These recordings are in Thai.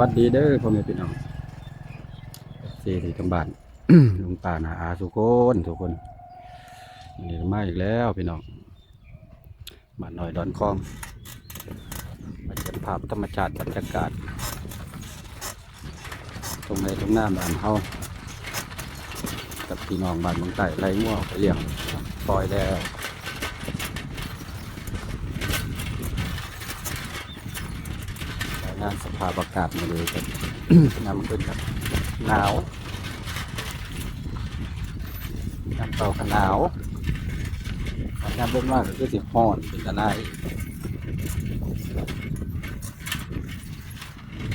วัสดีเด้อพ่อแม่พี่น้องสี่ที่ทางบ้าน ลุงป่านาอาสุโคนทุกคนนี่ก็มาอีกแล้วพี่น้องบ้านหน่อยดอนคลองมาเก็บภาพธรรมชาติบรรยากาศ ตรงในตรงหน้าบ้านเฮากับพี่น้องบ้านเมืองใต้ไล่ง่วงไปเลี้ยงปล่อยแล้ว รายงานสภาพอากาศมาเลยครับน้ำขึ้นครับหนาวน้ำเตาขนาวน้ำเบิ่งมากก็คือสิห้อนเป็นตะไนาย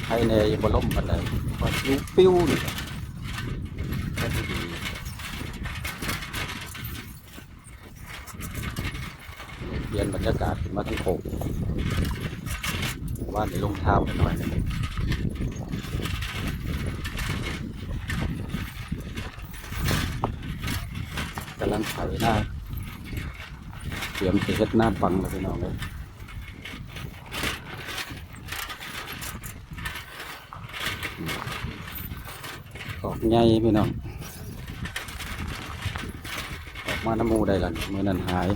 ให้ในบล่มปันใดพอปิ้วปิ้วนี่ครับก็ดีเปลี่ยนบรรยากาศมาทั้งโขก ว่าในลงท้าไปหน่อยนึงกำลังไถหน้าเตรียมจะเฮ็ดหน้าปังแล้วพี่น้องเลยออกใหญ่พี่น้อง ออกมาน้ำมูได้ละมือนั้นหาย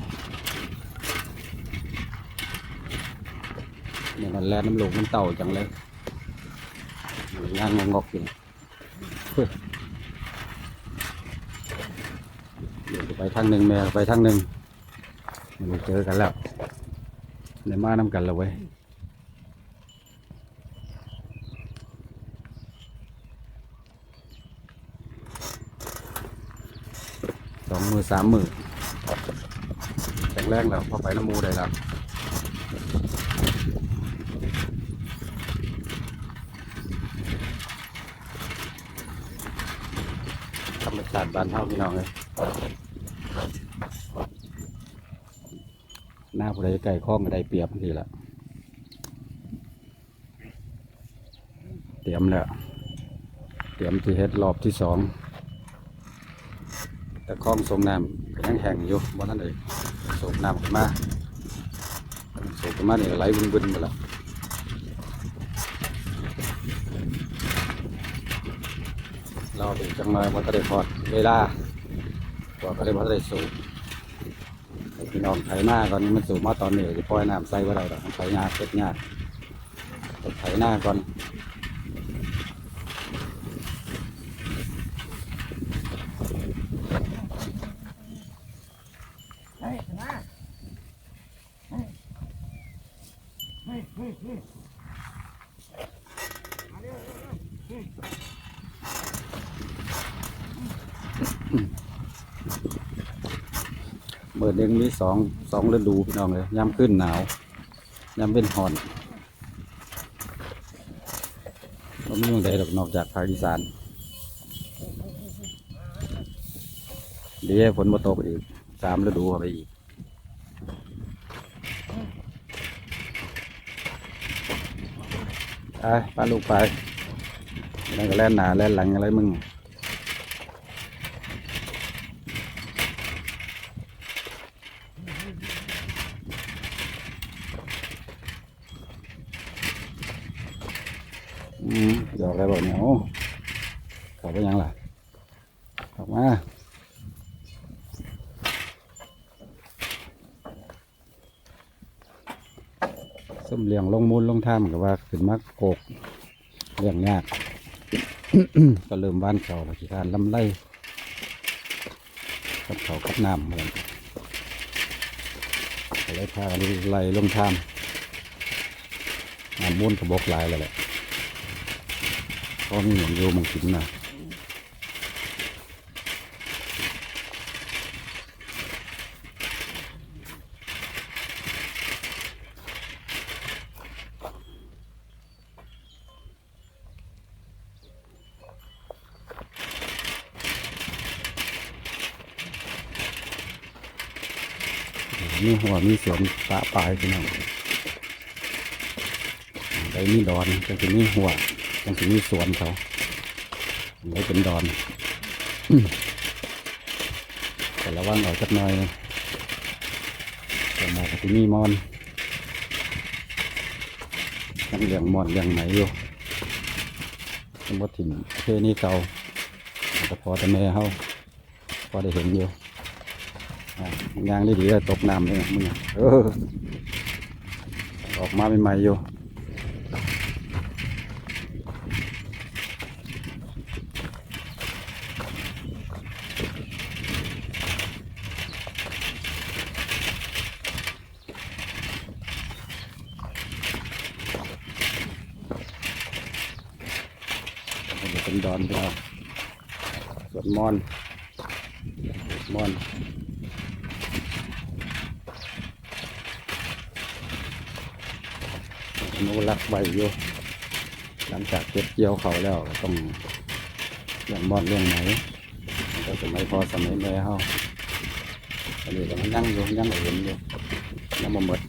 เนี่ยมันแลน้ำลงมันเต่าจังเลยงานงอกอยู่เฮ้ยเดี๋ยวไปทางหนึ่งแม่ไปทางหนึ่งมันเจอกันแล้วในมาน้ำกันแล้วเว้ยสองมือสามมือแข็งแรงแล้วพอไปน้ำมูได้แล้ว ธรรมชาติบ้านเฮาพี่น้องเลยหน้าผู้ใดไก่ข้องก็ได้เปรียบทีละเตรียมแล้ว เตรียมที่เฮ็ดรอบที่สอง แต่คลองส่งน้ำก็ยังแห้งอยู่บ่ทันได้สูบน้ำขึ้นมาสูบขึ้นมาเนี่ก็ไหลบึ้นๆไปแล้ว เราถึงจังเลยมันก็ได้พอดเวลาก็ก็ได้พอได้สูงพี่น้องไถหน้าก่อนนี้มันสูงมาตอนเหนือจะปล่อยน้ำใส่ว่าไรหรอกไถหน้าเก็บหน้าต้องไถหน้าก่อนเมื่อเดือนมี สองสองฤดูพี่น้องเลยยามขึ้นหนาวยามเป็นหอนก็ไม่มีอะไรหรอกนอกจากภาคอีสานเดี๋ยวฝนมาตกอีกสามฤดูเข้าไปอีกไปพาลูกไปนั่นก็แล่นหนาแล่นหลังอะไรมึง อืมหยอกอะไรบอกเนี่ยโอ้เขับไปยังล่ะออกมาส้มเลียงลงมูลลงท่ามกับว่าขึ้นมาโกกเลี้ยงยาก ก็เริ่มบ้านเขาแล้วที่การลำไล่กับเขากับน้ำเหมือนก็เลยพาไล่ลงท่ามน้ำมูลกระบอกลายแล้วแหละ ก็มีหมองอยู่หมองกินนะมีหัวมีสวนปลาปลายพี่น้องได้มีดอนก็จะมีหัว จังสิมีสวนเขาไว้เป็นดอนแต่ระวังเอาจักหน่อยแต่หมอกที่มีมอนยังเลี้ยงมอนเลี้ยงไหนอยู่สมมติถิ่นประเพณีเก่าแต่พอแต่แม่เขาพอได้เห็นอยู่ยางดีๆแล้วตกน้ำเลยมึงเออออกมาใหม่ๆอยู่ เดี๋ยวเป็นดอนไปเอาสวดมอนสวดมอนนุรักใบอยู่หลังจากเก็บเกี่ยวเขาแล้วต้องเลี้ยงมอนเลี้ยงไหนก็สมัยพอสมัยแม่เฮาอันนี้ก็มันยังอยู่ยั่งเห็นอยู่ยังบ่หมด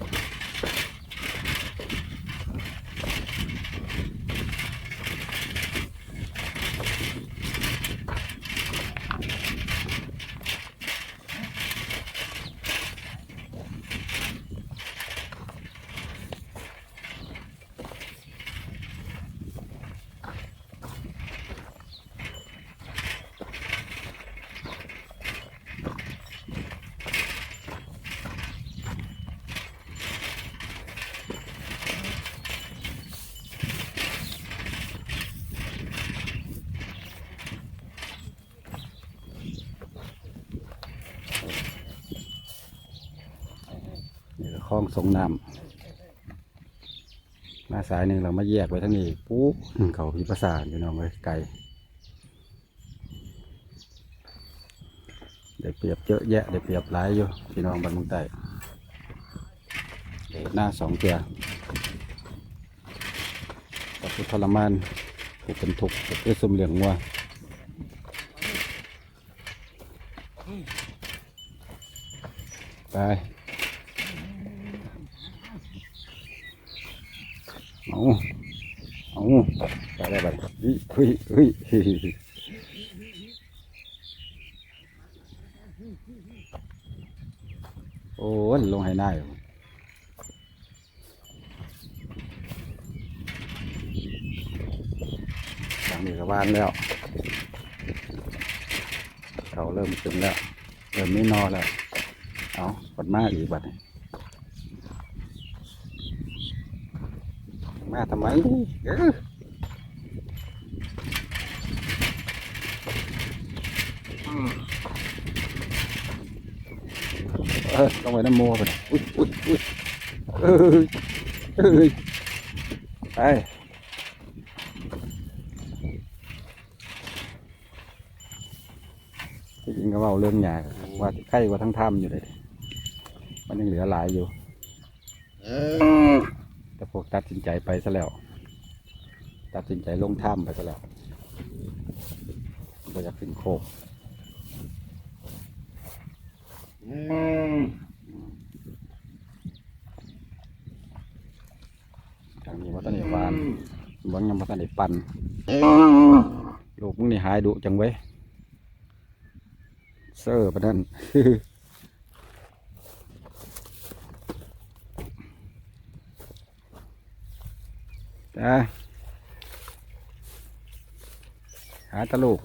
นี่ก็คล องสงน้ำมาสายหนึ่งเรามาแยกไว้ทั้งนี้ปุ๊บเขาพิปสาทอยู่น้องเลยไกลเด็กเปรียบเยอะแยะเด็กเปรียบหลายอยู่พี่น้องบ้านมุงใต้เด็กหน้าสองเตียก็คือทรมานผู้เป็นทุกข์เพื่อซุ่มเหลืองงัวไป เอาเอาไปได้ไปเฮ้ยเฮ้ยเฮ้ยเฮ้ยโอ้ยลงให้หน้าอยู่หลังนี้ก็บ้านแล้ว เขาเริ่มตึงแล้ว เริ่มไม่นอนแล้ว เอากดมาอีกบัดนี้ มาทำไมเออเออต้องไปน้ำโมไปนะอุ้ยอุ้ยอุ้ยเอ้ยเอ้ยไปที่จริงก็เว่าเรื่องยากว่าใกล้กว่าทั้งถ้ำอยู่เลย มันยังเหลือหลายอยู่ แต่พวกตัดสินใจไปซะแล้ว ตัดสินใจลงถ้ำไปซะแล้วก็อยากขึ้นโคกทางนี้วัฒนวานวังยังวัฒนปันลูกมึงนี่หายดุจังเว้ยเซอร์ปะนั่น จ้าหาตะลูก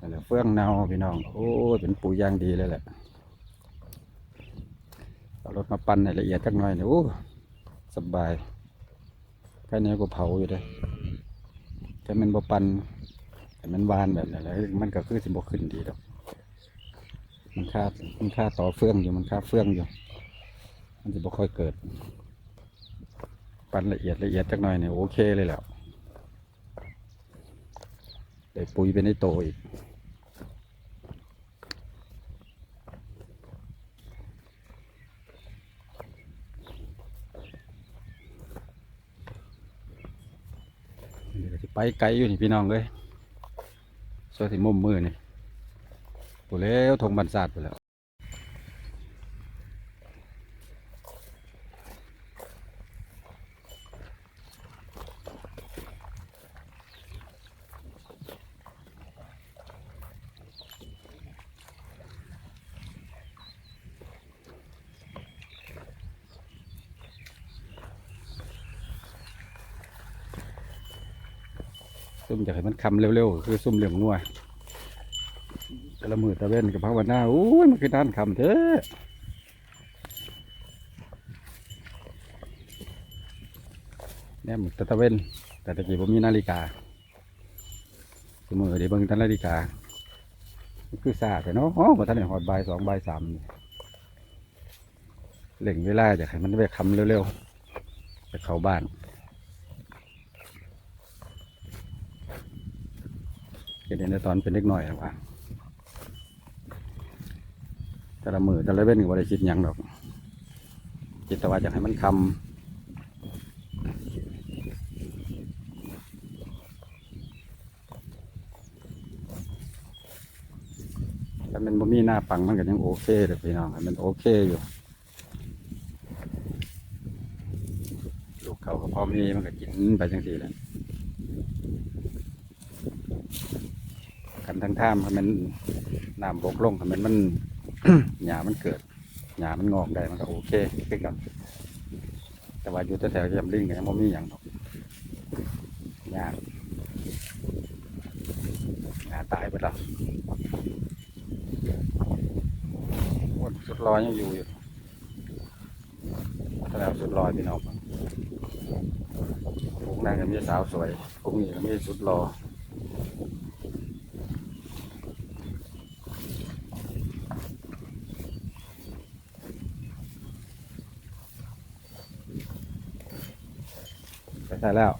นั่นแหละเฟื่องเนาพี่น้อง โอ้เป็นปุ๋ยอย่างดีเลยแหละเอารถมาปั่นให้ละเอียดจักหน่อยเนี่ยโอ้สบายแค่นี้ก็เผาอยู่เลย แต่มันบ่ปันแต่มันวานแบบนั้นแล้วมันก็คือสิบ่ขึ้นดีดอก มันค่ามันค่าต่อเฟืองอยู่มันค่าเฟืองอยู่ มันจะบ่ค่อยเกิด ปันละเอียดละเอียดจักหน่อยเนี่ยโอเคเลยแล้วได้ปุ๋ยไปในโตอีก นี่ก็สิไปไกลอยู่นี่พี่น้องเลยส่วยสิมุมมือนี่ปูแล้วทงบรรศาสตร์ไปแล้ว ซุ่มอยากให้มันคำเร็วๆ คือซุ่มเหลี่ยมงัวแต่ละมือตะเว้นกับภาวนาโอ้ยมันคือด้านคำเท้เนี่ยมือตะเว้นแต่ตะกี้ผมมีนาฬิกาสมือเดี๋ยวเบิ่งแตนาฬิกาคือซาแต่เนาะอ๋อมาทันได้หอดใบสองใบสามนี่เล่งเวลาอยากให้มันไปคำเร็วๆจะเข้าบ้าน เห็นในตอนเป็นเล็กน้อยหรอกว่าแต่ละมือแต่ละเว้นก็บ่ได้คิดยังดอกคิดแต่ว่าอยากให้มันคำถ้ามันบ่มีหน้าปังมันก็ยังโอเคเลยพี่น้องมันโอเคอยู่ลูกเขาก็พอมีมันก็กินไปจังสี่แหละ กัน ทั้งท่ามมันน้ำบกลงมันมันหญ้ามันเกิดหญ้ามันงอกได้มันก็โอเคคือกัน แต่ว่าอยู่แถวๆยำลิงก็ยังไม่มีอย่างหรอกหญ้าหญ้าตายไปแล้วดสุดรอยยังอยู่อยู่แถวสุดรอยพี่น้องพวกนั้นก็มีสาวสวยพวกนี้ก็มีสุดรอย ไปใช่แล้ว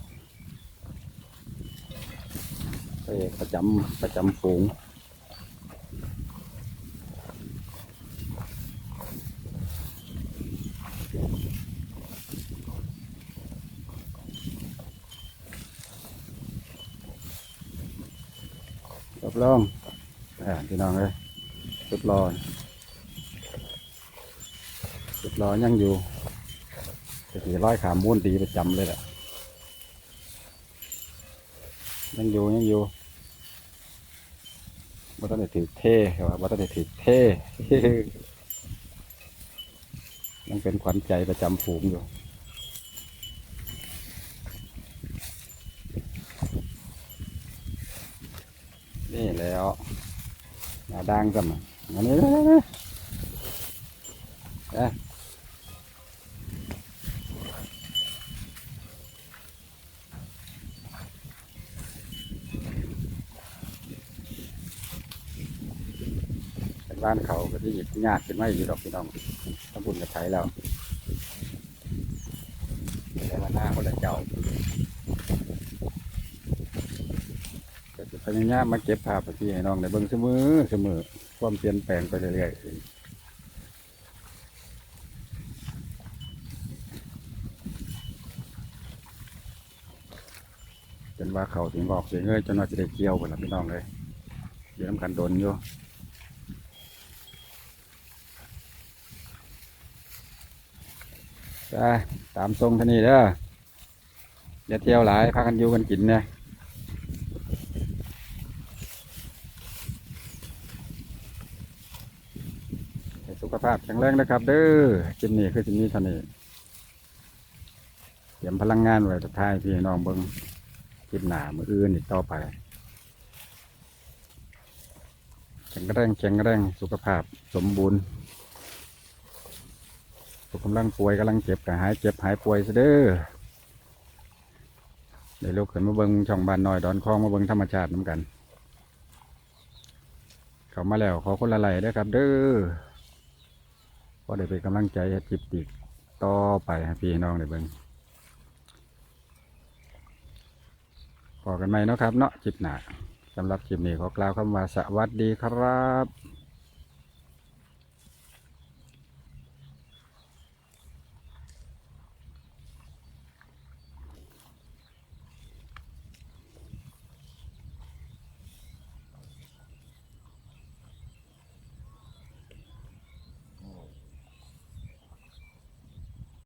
ไปประจำประจำฝูงรับรองอ่าพี่น้องเลยสุดรอสุดรอยังอยู่จะขี่ร้อยขามม้วนดีประจำเลยแหละ ยังอยู่ยังอยู่บ่ต้องได้ถือเท่ว่าบ่ต้องได้ถือเท่ยังเป็นขวัญใจประจำฝูงอยู่นี่แล้วนาด่างกันมอันนี้นะนะนะ เป็น บ้านเขาก็ที่หยากขึ้นมาอยู่ดอกพี่น้องทำบุญกับใช้แล้วแต่ว่าหน้าคนละเจ้าจะพยายามมาเก็บภาพไปที่ให้น้องได้เบิ่งเสมอเสมอความเปลี่ยนแปลงไปเรื่อยๆจนว่าเขาถึงออกเสียเอ้ยจนว่าจะได้เกี่ยวกันละพี่น้องเลยอยู่น้ำกันโดนอยู่ ไปตามทรงท่านี้เด้ออย่าเที่ยวหลายพากันอยู่กันกินเนี่ยสุขภาพแข็งแรงนะครับ เด้อกินนี่คือสิมีเท่านี้เตรียมพลังงานไว้สุดท้ายพี่น้องเบิ้งคลิปหนามืออื่นอีกต่อไปแข็งแรงแข็งแรงสุขภาพสมบูรณ์ ผมกำลังป่วยกำลังเจ็บก็หายเจ็บหายป่วยซะเด้อเดี๋ยวลูกขึ้นมาเบิ่งช่องบ้านหน้อยดอนคลองมาเบิ่งธรรมชาติน้ำกัน เข้ามาแล้วขอคนละไหลได้อครับ เด้อพอได้เป็นกำลังใจจิบติกต่อไปพี่น้องได้เบิ่งพอกันไหมเนาะครับเนาะจิบหนาสำหรับคลิปนี้ขอกล่าวคำว่าสวัสดีครับ